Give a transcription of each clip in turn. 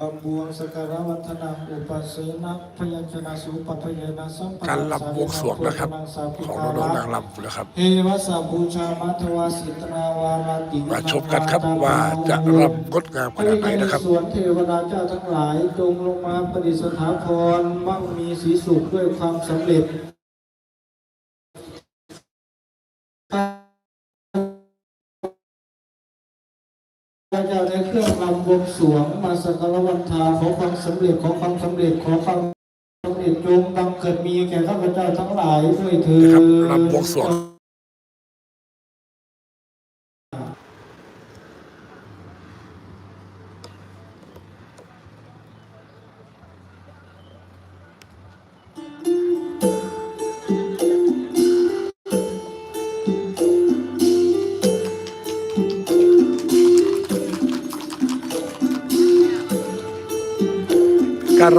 บำบวงสกการะวัฒนังอุปเสนะพยัญชนะสุปพยนะสัมปะการลำบวงสรวงนะครับ ของน้องๆนางรำนะครับเทวสัพบูชามัทวาสิตนาวาราติมาชมกันครับว่าจะรำงดงามขนาดไหนนะครับสวนเทวดาเจ้าทั้งหลายจงลงมาประดิษฐานพรมั่งมีสีสุขด้วยความสำเร็จ พระเจ้าได้เครื่องรำบวงสวงมาสักการะวันทาขอความสำเร็จขอความสำเร็จขอความสำเร็จจงบังเกิดมีแก่ข้าพเจ้าทั้งหลายด้วยเถิดนะครับรำบวงสวง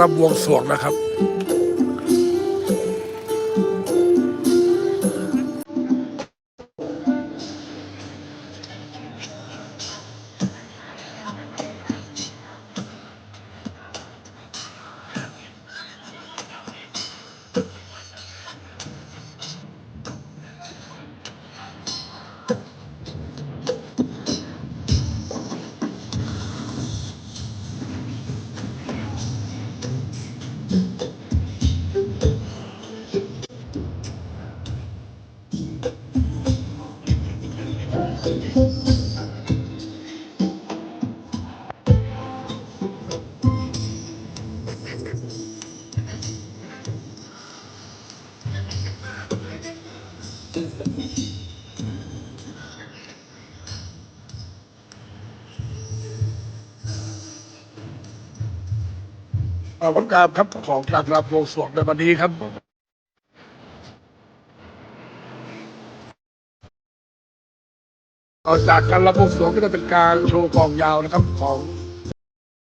รรำบวงสรวงนะครับ ขอบคุณการครับของการรำบวงสวงในวันนี้ครับ ต่อจากการรับวงสรวงก็จะเป็นการโชว์กองยาวนะครับของ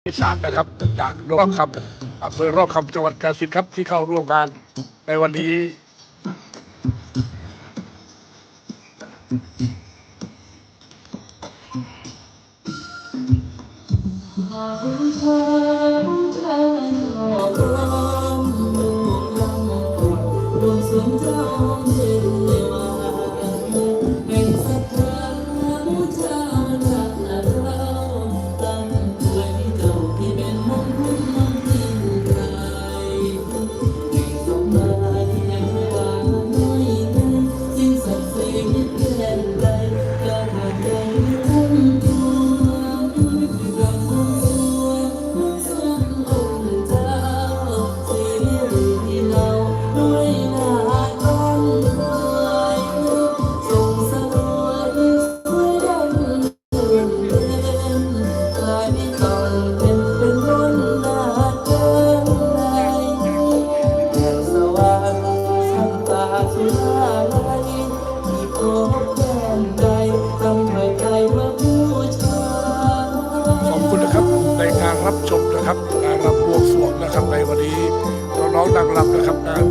อีสานนะครับจากรอบคำอำเภอรอบคำจังหวัดกาฬสินธุ์ครับที่เข้าร่วมงานในวันนี้ นะครับการรับวงสรวงนะครับในวันนี้น้องๆนางรำนะครับนะ